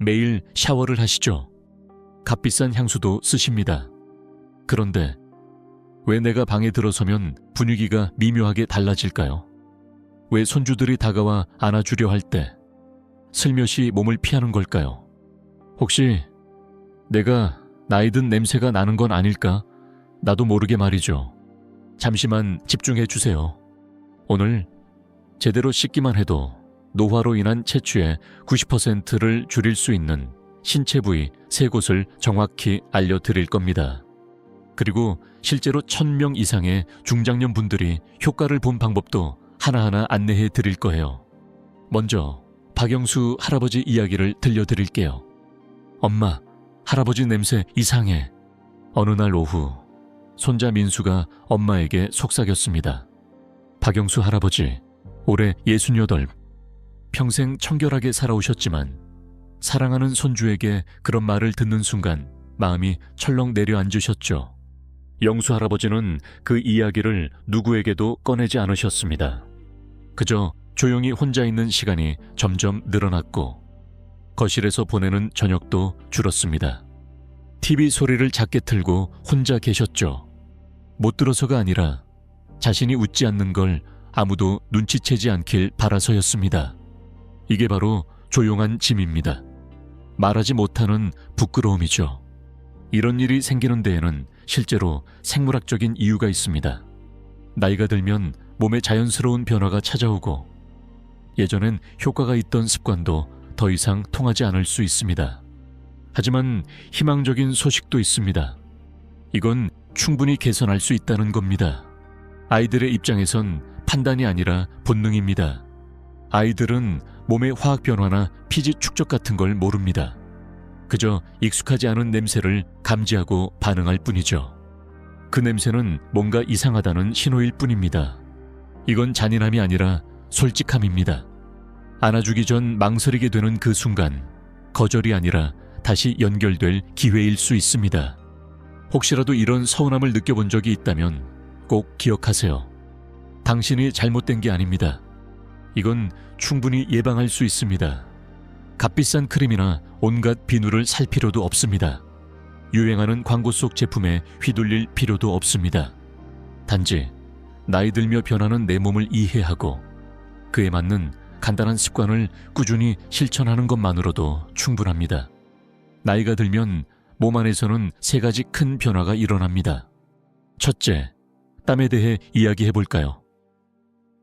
매일 샤워를 하시죠. 값비싼 향수도 쓰십니다. 그런데 왜 내가 방에 들어서면 분위기가 미묘하게 달라질까요? 왜 손주들이 다가와 안아주려 할 때 슬며시 몸을 피하는 걸까요? 혹시 내가 나이 든 냄새가 나는 건 아닐까? 나도 모르게 말이죠. 잠시만 집중해 주세요. 오늘 제대로 씻기만 해도 노화로 인한 체취의 90%를 줄일 수 있는 신체 부위 세 곳을 정확히 알려드릴 겁니다. 그리고 실제로 1000명 이상의 중장년 분들이 효과를 본 방법도 하나하나 안내해 드릴 거예요. 먼저 박영수 할아버지 이야기를 들려드릴게요. 엄마, 할아버지 냄새 이상해. 어느 날 오후 손자 민수가 엄마에게 속삭였습니다. 박영수 할아버지, 올해 68. 평생 청결하게 살아오셨지만 사랑하는 손주에게 그런 말을 듣는 순간 마음이 철렁 내려앉으셨죠. 영수 할아버지는 그 이야기를 누구에게도 꺼내지 않으셨습니다. 그저 조용히 혼자 있는 시간이 점점 늘어났고 거실에서 보내는 저녁도 줄었습니다. TV 소리를 작게 틀고 혼자 계셨죠. 못 들어서가 아니라 자신이 웃지 않는 걸 아무도 눈치채지 않길 바라서였습니다. 이게 바로 조용한 짐입니다. 말하지 못하는 부끄러움이죠. 이런 일이 생기는 데에는 실제로 생물학적인 이유가 있습니다. 나이가 들면 몸에 자연스러운 변화가 찾아오고 예전엔 효과가 있던 습관도 더 이상 통하지 않을 수 있습니다. 하지만 희망적인 소식도 있습니다. 이건 충분히 개선할 수 있다는 겁니다. 아이들의 입장에선 판단이 아니라 본능입니다. 아이들은 몸의 화학 변화나 피지 축적 같은 걸 모릅니다. 그저 익숙하지 않은 냄새를 감지하고 반응할 뿐이죠. 그 냄새는 뭔가 이상하다는 신호일 뿐입니다. 이건 잔인함이 아니라 솔직함입니다. 안아주기 전 망설이게 되는 그 순간, 거절이 아니라 다시 연결될 기회일 수 있습니다. 혹시라도 이런 서운함을 느껴본 적이 있다면 꼭 기억하세요. 당신이 잘못된 게 아닙니다. 이건 충분히 예방할 수 있습니다. 값비싼 크림이나 온갖 비누를 살 필요도 없습니다. 유행하는 광고 속 제품에 휘둘릴 필요도 없습니다. 단지 나이 들며 변하는 내 몸을 이해하고 그에 맞는 간단한 습관을 꾸준히 실천하는 것만으로도 충분합니다. 나이가 들면 몸 안에서는 세 가지 큰 변화가 일어납니다. 첫째, 땀에 대해 이야기해 볼까요?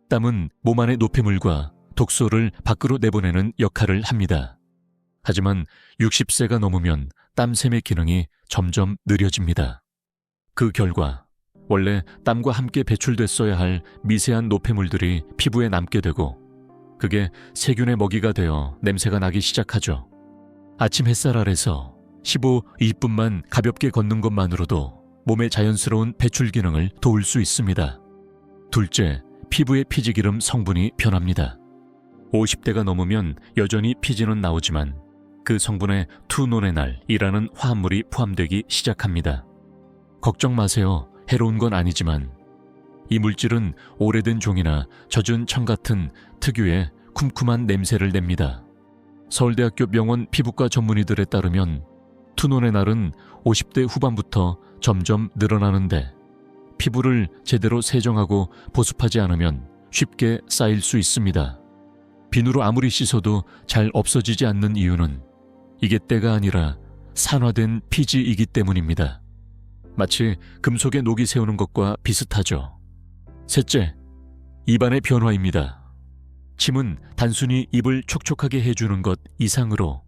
땀은 몸 안의 노폐물과 독소를 밖으로 내보내는 역할을 합니다. 하지만 60세가 넘으면 땀샘의 기능이 점점 느려집니다. 그 결과 원래 땀과 함께 배출됐어야 할 미세한 노폐물들이 피부에 남게 되고 그게 세균의 먹이가 되어 냄새가 나기 시작하죠. 아침 햇살 아래서 15, 20분만 가볍게 걷는 것만으로도 몸의 자연스러운 배출 기능을 도울 수 있습니다. 둘째, 피부의 피지기름 성분이 변합니다. 50대가 넘으면 여전히 피지는 나오지만 그 성분에 투노네날이라는 화합물이 포함되기 시작합니다. 걱정 마세요. 해로운 건 아니지만 이 물질은 오래된 종이나 젖은 청 같은 특유의 쿰쿰한 냄새를 냅니다. 서울대학교 병원 피부과 전문의들에 따르면 투노네날은 50대 후반부터 점점 늘어나는데 피부를 제대로 세정하고 보습하지 않으면 쉽게 쌓일 수 있습니다. 비누로 아무리 씻어도 잘 없어지지 않는 이유는 이게 때가 아니라 산화된 피지이기 때문입니다. 마치 금속에 녹이 세우는 것과 비슷하죠. 셋째, 입안의 변화입니다. 침은 단순히 입을 촉촉하게 해주는 것 이상으로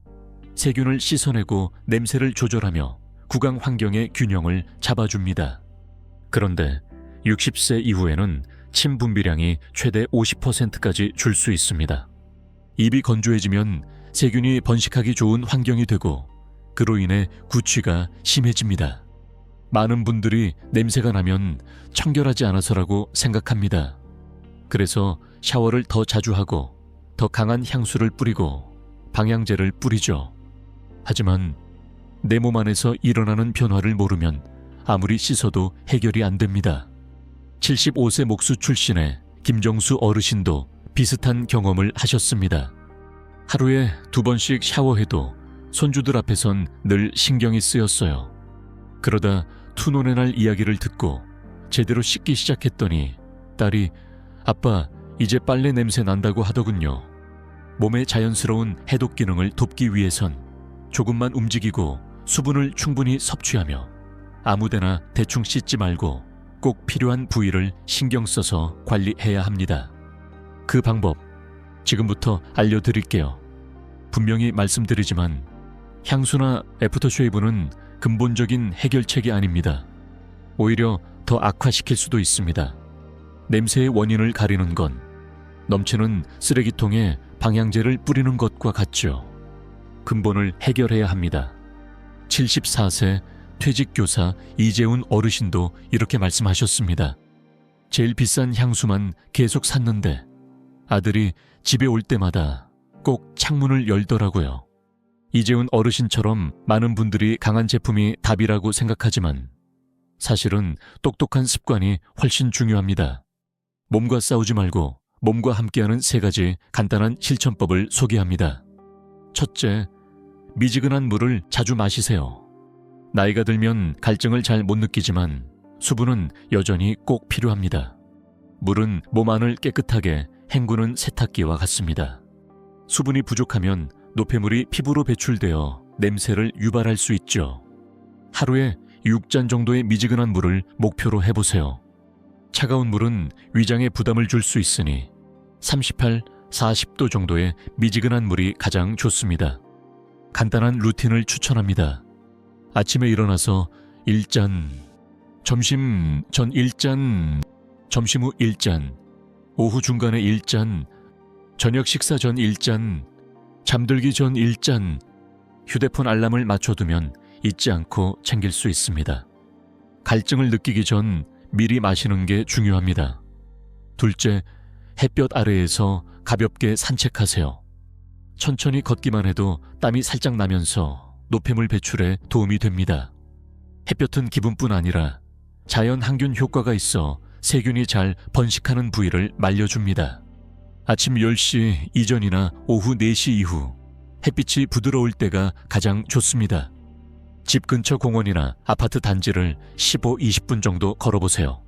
세균을 씻어내고 냄새를 조절하며 구강 환경의 균형을 잡아줍니다. 그런데 60세 이후에는 침 분비량이 최대 50%까지 줄 수 있습니다. 입이 건조해지면 세균이 번식하기 좋은 환경이 되고 그로 인해 구취가 심해집니다. 많은 분들이 냄새가 나면 청결하지 않아서라고 생각합니다. 그래서 샤워를 더 자주 하고 더 강한 향수를 뿌리고 방향제를 뿌리죠. 하지만 내 몸 안에서 일어나는 변화를 모르면 아무리 씻어도 해결이 안 됩니다. 75세 목수 출신의 김정수 어르신도 비슷한 경험을 하셨습니다. 하루에 두 번씩 샤워해도 손주들 앞에선 늘 신경이 쓰였어요. 그러다 투혼의 날 이야기를 듣고 제대로 씻기 시작했더니 딸이 아빠 이제 빨래 냄새 난다고 하더군요. 몸의 자연스러운 해독 기능을 돕기 위해선 조금만 움직이고 수분을 충분히 섭취하며 아무데나 대충 씻지 말고 꼭 필요한 부위를 신경 써서 관리해야 합니다. 그 방법 지금부터 알려드릴게요. 분명히 말씀드리지만 향수나 애프터쉐이브는 근본적인 해결책이 아닙니다. 오히려 더 악화시킬 수도 있습니다. 냄새의 원인을 가리는 건 넘치는 쓰레기통에 방향제를 뿌리는 것과 같죠. 근본을 해결해야 합니다. 74세 퇴직교사 이재훈 어르신도 이렇게 말씀하셨습니다. 제일 비싼 향수만 계속 샀는데 아들이 집에 올 때마다 꼭 창문을 열더라고요. 이재훈 어르신처럼 많은 분들이 강한 제품이 답이라고 생각하지만 사실은 똑똑한 습관이 훨씬 중요합니다. 몸과 싸우지 말고 몸과 함께하는 세 가지 간단한 실천법을 소개합니다. 첫째, 미지근한 물을 자주 마시세요. 나이가 들면 갈증을 잘 못 느끼지만 수분은 여전히 꼭 필요합니다. 물은 몸 안을 깨끗하게 헹구는 세탁기와 같습니다. 수분이 부족하면 노폐물이 피부로 배출되어 냄새를 유발할 수 있죠. 하루에 6잔 정도의 미지근한 물을 목표로 해보세요. 차가운 물은 위장에 부담을 줄 수 있으니 38, 40도 정도의 미지근한 물이 가장 좋습니다. 간단한 루틴을 추천합니다. 아침에 일어나서 1잔, 점심 전 1잔, 점심 후 1잔, 오후 중간에 1잔, 저녁 식사 전 1잔, 잠들기 전 1잔, 휴대폰 알람을 맞춰두면 잊지 않고 챙길 수 있습니다. 갈증을 느끼기 전 미리 마시는 게 중요합니다. 둘째, 햇볕 아래에서 가볍게 산책하세요. 천천히 걷기만 해도 땀이 살짝 나면서 노폐물 배출에 도움이 됩니다. 햇볕은 기분뿐 아니라 자연 항균 효과가 있어 세균이 잘 번식하는 부위를 말려줍니다. 아침 10시 이전이나 오후 4시 이후 햇빛이 부드러울 때가 가장 좋습니다. 집 근처 공원이나 아파트 단지를 15, 20분 정도 걸어보세요.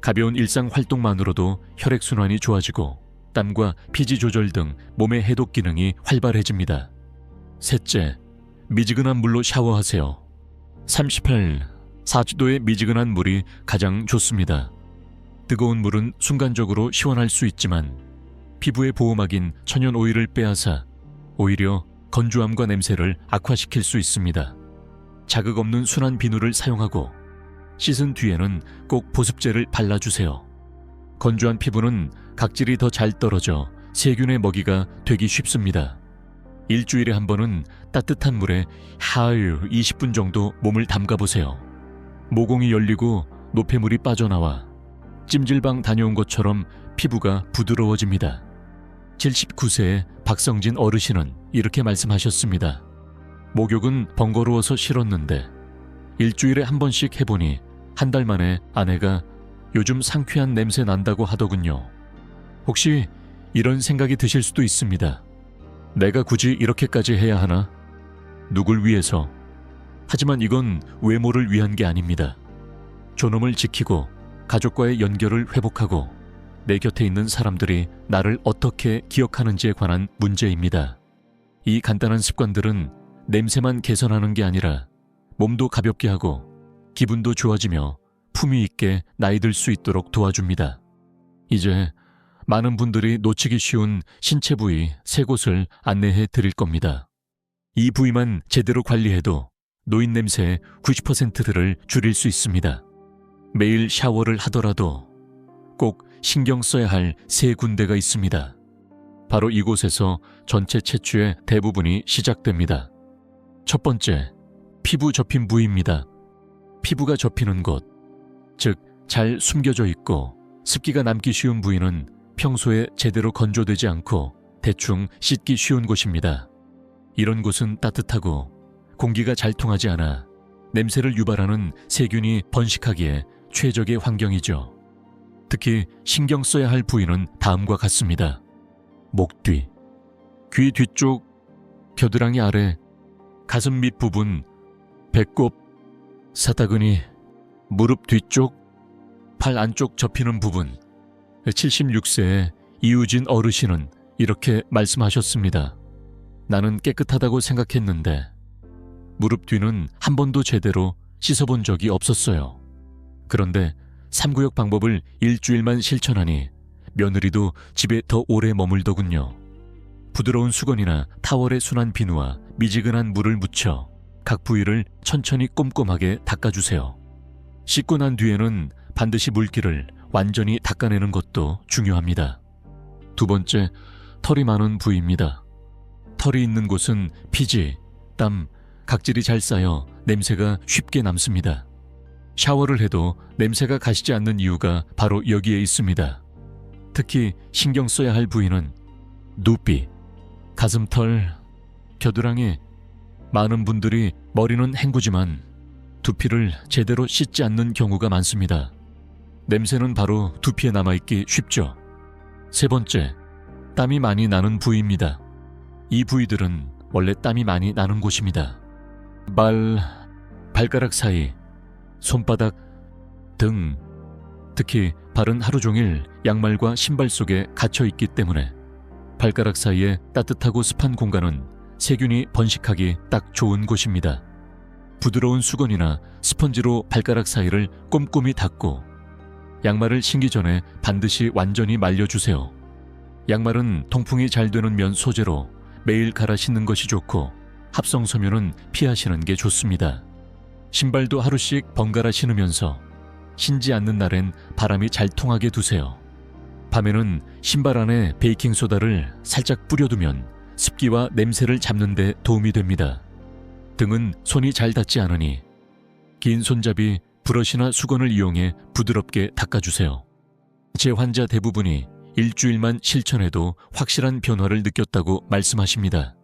가벼운 일상 활동만으로도 혈액순환이 좋아지고 땀과 피지 조절 등 몸의 해독 기능이 활발해집니다. 셋째, 미지근한 물로 샤워하세요. 38, 40도의 미지근한 물이 가장 좋습니다. 뜨거운 물은 순간적으로 시원할 수 있지만 피부의 보호막인 천연 오일을 빼앗아 오히려 건조함과 냄새를 악화시킬 수 있습니다. 자극 없는 순한 비누를 사용하고 씻은 뒤에는 꼭 보습제를 발라주세요. 건조한 피부는 각질이 더 잘 떨어져 세균의 먹이가 되기 쉽습니다. 일주일에 한 번은 따뜻한 물에 하유 20분 정도 몸을 담가 보세요. 모공이 열리고 노폐물이 빠져나와 찜질방 다녀온 것처럼 피부가 부드러워집니다. 79세의 박성진 어르신은 이렇게 말씀하셨습니다. 목욕은 번거로워서 싫었는데 일주일에 한 번씩 해보니 한 달 만에 아내가 요즘 상쾌한 냄새 난다고 하더군요. 혹시 이런 생각이 드실 수도 있습니다. 내가 굳이 이렇게까지 해야 하나? 누굴 위해서? 하지만 이건 외모를 위한 게 아닙니다. 존엄을 지키고 가족과의 연결을 회복하고 내 곁에 있는 사람들이 나를 어떻게 기억하는지에 관한 문제입니다. 이 간단한 습관들은 냄새만 개선하는 게 아니라 몸도 가볍게 하고 기분도 좋아지며 품위 있게 나이 들 수 있도록 도와줍니다. 이제 많은 분들이 놓치기 쉬운 신체 부위 세 곳을 안내해 드릴 겁니다. 이 부위만 제대로 관리해도 노인 냄새의 90%를 줄일 수 있습니다. 매일 샤워를 하더라도 꼭 신경 써야 할 세 군데가 있습니다. 바로 이곳에서 전체 채취의 대부분이 시작됩니다. 첫 번째, 피부 접힌 부위입니다. 피부가 접히는 곳, 즉, 잘 숨겨져 있고 습기가 남기 쉬운 부위는 평소에 제대로 건조되지 않고 대충 씻기 쉬운 곳입니다. 이런 곳은 따뜻하고 공기가 잘 통하지 않아 냄새를 유발하는 세균이 번식하기에 최적의 환경이죠. 특히 신경 써야 할 부위는 다음과 같습니다. 목 뒤, 귀 뒤쪽, 겨드랑이 아래, 가슴 밑 부분, 배꼽, 사타구니, 무릎 뒤쪽, 팔 안쪽 접히는 부분. 76세의 이우진 어르신은 이렇게 말씀하셨습니다. 나는 깨끗하다고 생각했는데 무릎 뒤는 한 번도 제대로 씻어본 적이 없었어요. 그런데 3구역 방법을 일주일만 실천하니 며느리도 집에 더 오래 머물더군요. 부드러운 수건이나 타월에 순한 비누와 미지근한 물을 묻혀 각 부위를 천천히 꼼꼼하게 닦아주세요. 씻고 난 뒤에는 반드시 물기를 완전히 닦아내는 것도 중요합니다. 두 번째, 털이 많은 부위입니다. 털이 있는 곳은 피지, 땀, 각질이 잘 쌓여 냄새가 쉽게 남습니다. 샤워를 해도 냄새가 가시지 않는 이유가 바로 여기에 있습니다. 특히 신경 써야 할 부위는 누비, 가슴털, 겨드랑이. 많은 분들이 머리는 헹구지만 두피를 제대로 씻지 않는 경우가 많습니다. 냄새는 바로 두피에 남아있기 쉽죠. 세 번째, 땀이 많이 나는 부위입니다. 이 부위들은 원래 땀이 많이 나는 곳입니다. 발, 발가락 사이, 손바닥, 등, 특히 발은 하루 종일 양말과 신발 속에 갇혀 있기 때문에 발가락 사이에 따뜻하고 습한 공간은 세균이 번식하기 딱 좋은 곳입니다. 부드러운 수건이나 스펀지로 발가락 사이를 꼼꼼히 닦고 양말을 신기 전에 반드시 완전히 말려주세요. 양말은 통풍이 잘 되는 면 소재로 매일 갈아 신는 것이 좋고 합성 섬유는 피하시는 게 좋습니다. 신발도 하루씩 번갈아 신으면서 신지 않는 날엔 바람이 잘 통하게 두세요. 밤에는 신발 안에 베이킹 소다를 살짝 뿌려두면 습기와 냄새를 잡는 데 도움이 됩니다. 등은 손이 잘 닿지 않으니 긴 손잡이, 브러시나 수건을 이용해 부드럽게 닦아주세요. 제 환자 대부분이 일주일만 실천해도 확실한 변화를 느꼈다고 말씀하십니다.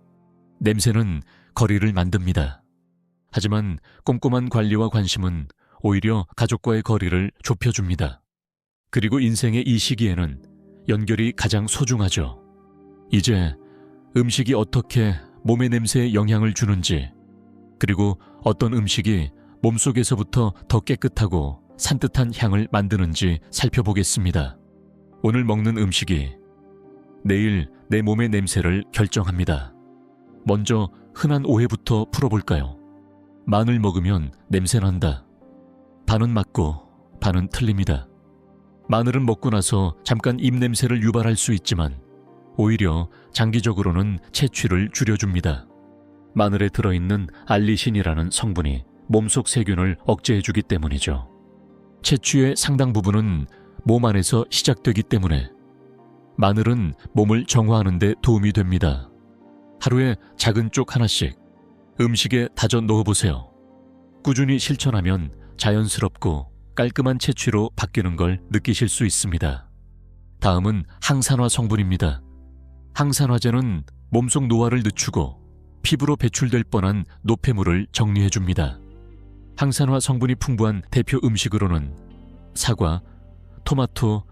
냄새는 거리를 만듭니다. 하지만 꼼꼼한 관리와 관심은 오히려 가족과의 거리를 좁혀줍니다. 그리고 인생의 이 시기에는 연결이 가장 소중하죠. 이제 음식이 어떻게 몸의 냄새에 영향을 주는지, 그리고 어떤 음식이 몸속에서부터 더 깨끗하고 산뜻한 향을 만드는지 살펴보겠습니다. 오늘 먹는 음식이 내일 내 몸의 냄새를 결정합니다. 먼저 흔한 오해부터 풀어볼까요? 마늘 먹으면 냄새 난다. 반은 맞고 반은 틀립니다. 마늘은 먹고 나서 잠깐 입냄새를 유발할 수 있지만 오히려 장기적으로는 채취를 줄여줍니다. 마늘에 들어있는 알리신이라는 성분이 몸속 세균을 억제해주기 때문이죠. 채취의 상당 부분은 몸 안에서 시작되기 때문에 마늘은 몸을 정화하는 데 도움이 됩니다. 하루에 작은 쪽 하나씩 음식에 다져 넣어보세요. 꾸준히 실천하면 자연스럽고 깔끔한 채취로 바뀌는 걸 느끼실 수 있습니다. 다음은 항산화 성분입니다. 항산화제는 몸속 노화를 늦추고 피부로 배출될 뻔한 노폐물을 정리해줍니다. 항산화 성분이 풍부한 대표 음식으로는 사과, 토마토,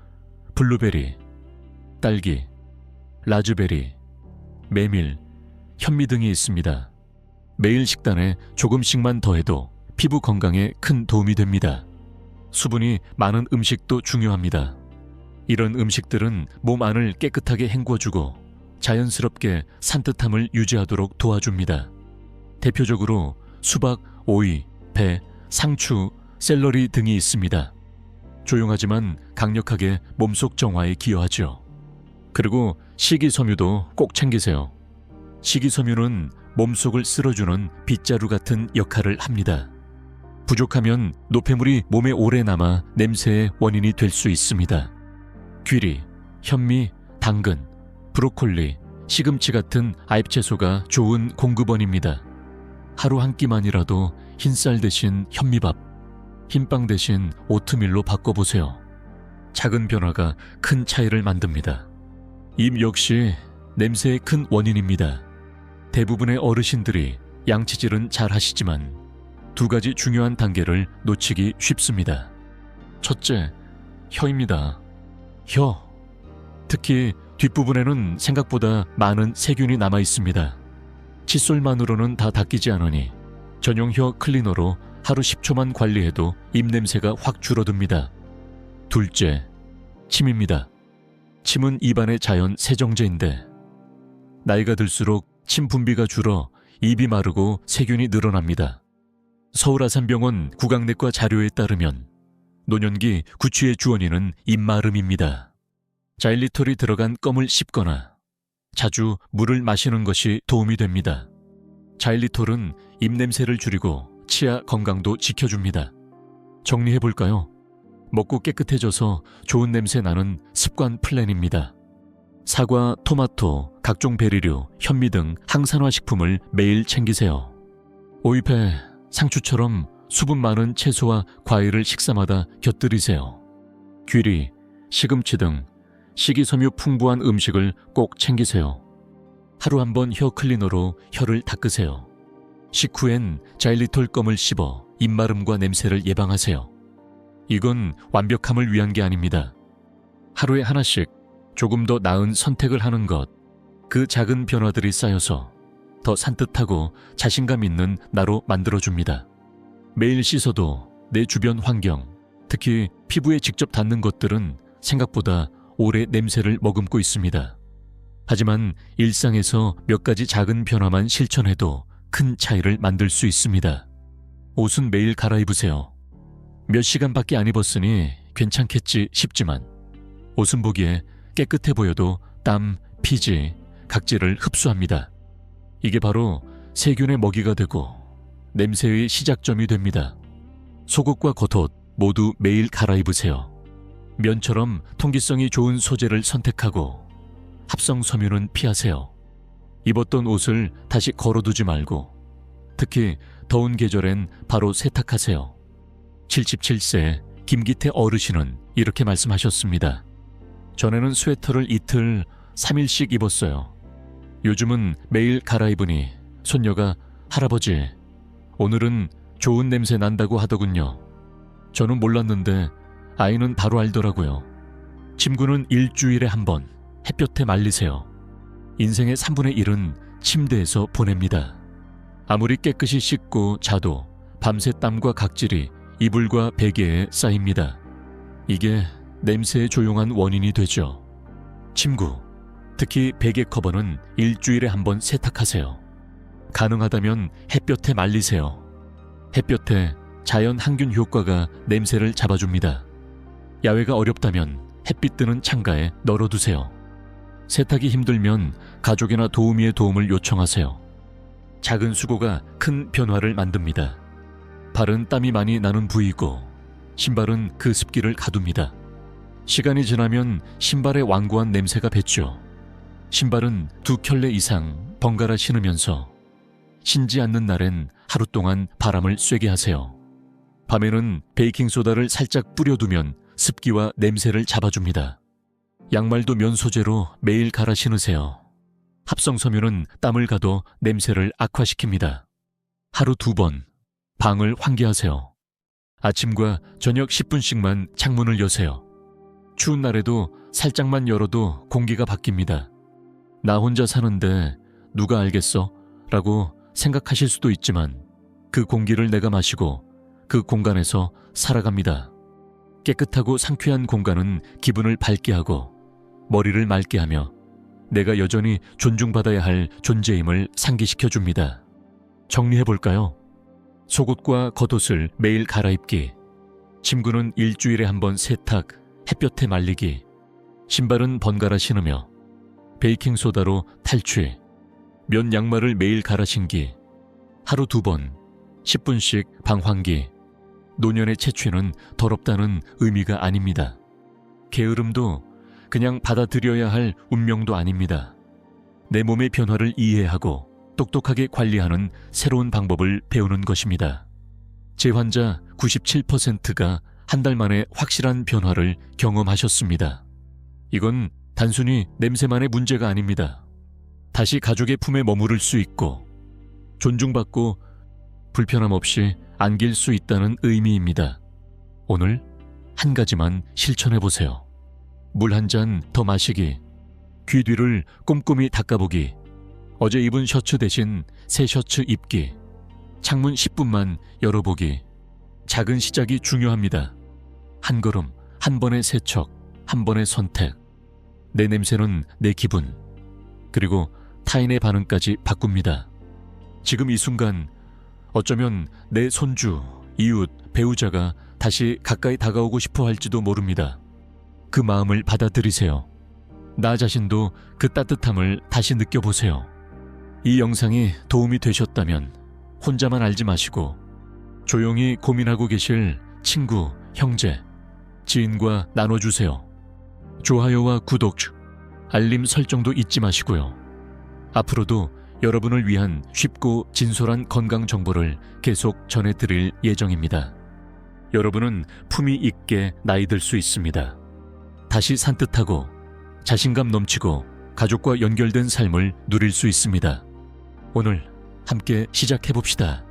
블루베리, 딸기, 라즈베리, 메밀, 현미 등이 있습니다. 매일 식단에 조금씩만 더해도 피부 건강에 큰 도움이 됩니다. 수분이 많은 음식도 중요합니다. 이런 음식들은 몸 안을 깨끗하게 헹궈주고 자연스럽게 산뜻함을 유지하도록 도와줍니다. 대표적으로 수박, 오이, 배, 상추, 샐러리 등이 있습니다. 조용하지만 강력하게 몸속 정화에 기여하죠. 그리고 식이섬유도 꼭 챙기세요. 식이섬유는 몸속을 쓸어주는 빗자루 같은 역할을 합니다. 부족하면 노폐물이 몸에 오래 남아 냄새의 원인이 될 수 있습니다. 귀리, 현미, 당근, 브로콜리, 시금치 같은 알채소가 좋은 공급원입니다. 하루 한 끼만이라도 흰쌀 대신 현미밥, 흰빵 대신 오트밀로 바꿔보세요. 작은 변화가 큰 차이를 만듭니다. 입 역시 냄새의 큰 원인입니다. 대부분의 어르신들이 양치질은 잘 하시지만 두 가지 중요한 단계를 놓치기 쉽습니다. 첫째, 혀입니다. 혀. 특히 뒷부분에는 생각보다 많은 세균이 남아 있습니다. 칫솔만으로는 다 닦이지 않으니 전용 혀 클리너로 하루 10초만 관리해도 입냄새가 확 줄어듭니다. 둘째, 침입니다. 침은 입안의 자연 세정제인데 나이가 들수록 침 분비가 줄어 입이 마르고 세균이 늘어납니다. 서울아산병원 구강내과 자료에 따르면 노년기 구취의 주원인은 입마름입니다. 자일리톨이 들어간 껌을 씹거나 자주 물을 마시는 것이 도움이 됩니다. 자일리톨은 입냄새를 줄이고 치아 건강도 지켜줍니다. 정리해 볼까요? 먹고 깨끗해져서 좋은 냄새 나는 습관 플랜입니다. 사과, 토마토, 각종 베리류, 현미 등 항산화 식품을 매일 챙기세요. 오이패, 상추처럼 수분 많은 채소와 과일을 식사마다 곁들이세요. 귀리, 시금치 등 식이섬유 풍부한 음식을 꼭 챙기세요. 하루 한 번 혀 클리너로 혀를 닦으세요. 식후엔 자일리톨 껌을 씹어 입마름과 냄새를 예방하세요. 이건 완벽함을 위한 게 아닙니다. 하루에 하나씩 조금 더 나은 선택을 하는 것, 그 작은 변화들이 쌓여서 더 산뜻하고 자신감 있는 나로 만들어줍니다. 매일 씻어도 내 주변 환경, 특히 피부에 직접 닿는 것들은 생각보다 오래 냄새를 머금고 있습니다. 하지만 일상에서 몇 가지 작은 변화만 실천해도 큰 차이를 만들 수 있습니다. 옷은 매일 갈아입으세요. 몇 시간밖에 안 입었으니 괜찮겠지 싶지만 옷은 보기에 깨끗해 보여도 땀, 피지, 각질을 흡수합니다. 이게 바로 세균의 먹이가 되고 냄새의 시작점이 됩니다. 속옷과 겉옷 모두 매일 갈아입으세요. 면처럼 통기성이 좋은 소재를 선택하고 합성 섬유는 피하세요. 입었던 옷을 다시 걸어두지 말고 특히 더운 계절엔 바로 세탁하세요. 77세 김기태 어르신은 이렇게 말씀하셨습니다. 전에는 스웨터를 이틀, 3일씩 입었어요. 요즘은 매일 갈아입으니 손녀가 할아버지, 오늘은 좋은 냄새 난다고 하더군요. 저는 몰랐는데 아이는 바로 알더라고요. 침구는 일주일에 한 번 햇볕에 말리세요. 인생의 3분의 1은 침대에서 보냅니다. 아무리 깨끗이 씻고 자도 밤새 땀과 각질이 이불과 베개에 쌓입니다. 이게 냄새의 조용한 원인이 되죠. 침구, 특히 베개 커버는 일주일에 한 번 세탁하세요. 가능하다면 햇볕에 말리세요. 햇볕에 자연 항균 효과가 냄새를 잡아줍니다. 야외가 어렵다면 햇빛 드는 창가에 널어두세요. 세탁이 힘들면 가족이나 도우미의 도움을 요청하세요. 작은 수고가 큰 변화를 만듭니다. 발은 땀이 많이 나는 부위고 신발은 그 습기를 가둡니다. 시간이 지나면 신발의 완고한 냄새가 뱄죠. 신발은 두 켤레 이상 번갈아 신으면서 신지 않는 날엔 하루 동안 바람을 쐬게 하세요. 밤에는 베이킹소다를 살짝 뿌려두면 습기와 냄새를 잡아줍니다. 양말도 면 소재로 매일 갈아 신으세요. 합성섬유는 땀을 가도 냄새를 악화시킵니다. 하루 두 번 방을 환기하세요. 아침과 저녁 10분씩만 창문을 여세요. 추운 날에도 살짝만 열어도 공기가 바뀝니다. 나 혼자 사는데 누가 알겠어? 라고 생각하실 수도 있지만 그 공기를 내가 마시고 그 공간에서 살아갑니다. 깨끗하고 상쾌한 공간은 기분을 밝게 하고 머리를 맑게 하며 내가 여전히 존중받아야 할 존재임을 상기시켜 줍니다. 정리해 볼까요? 속옷과 겉옷을 매일 갈아입기, 침구는 일주일에 한 번 세탁, 햇볕에 말리기, 신발은 번갈아 신으며 베이킹소다로 탈취, 면 양말을 매일 갈아 신기, 하루 두 번, 10분씩 방환기, 노년의 채취는 더럽다는 의미가 아닙니다. 게으름도 그냥 받아들여야 할 운명도 아닙니다. 내 몸의 변화를 이해하고 똑똑하게 관리하는 새로운 방법을 배우는 것입니다. 제 환자 97%가 한 달 만에 확실한 변화를 경험하셨습니다. 이건 단순히 냄새만의 문제가 아닙니다. 다시 가족의 품에 머무를 수 있고 존중받고 불편함 없이 안길 수 있다는 의미입니다. 오늘 한 가지만 실천해 보세요. 물 한 잔 더 마시기, 귀 뒤를 꼼꼼히 닦아보기, 어제 입은 셔츠 대신 새 셔츠 입기. 창문 10분만 열어보기. 작은 시작이 중요합니다. 한 걸음, 한 번의 세척, 한 번의 선택. 내 냄새는 내 기분. 그리고 타인의 반응까지 바꿉니다. 지금 이 순간 어쩌면 내 손주, 이웃, 배우자가 다시 가까이 다가오고 싶어 할지도 모릅니다. 그 마음을 받아들이세요. 나 자신도 그 따뜻함을 다시 느껴보세요. 이 영상이 도움이 되셨다면 혼자만 알지 마시고 조용히 고민하고 계실 친구, 형제, 지인과 나눠주세요. 좋아요와 구독, 알림 설정도 잊지 마시고요. 앞으로도 여러분을 위한 쉽고 진솔한 건강 정보를 계속 전해드릴 예정입니다. 여러분은 품위 있게 나이 들 수 있습니다. 다시 산뜻하고 자신감 넘치고 가족과 연결된 삶을 누릴 수 있습니다. 오늘 함께 시작해 봅시다.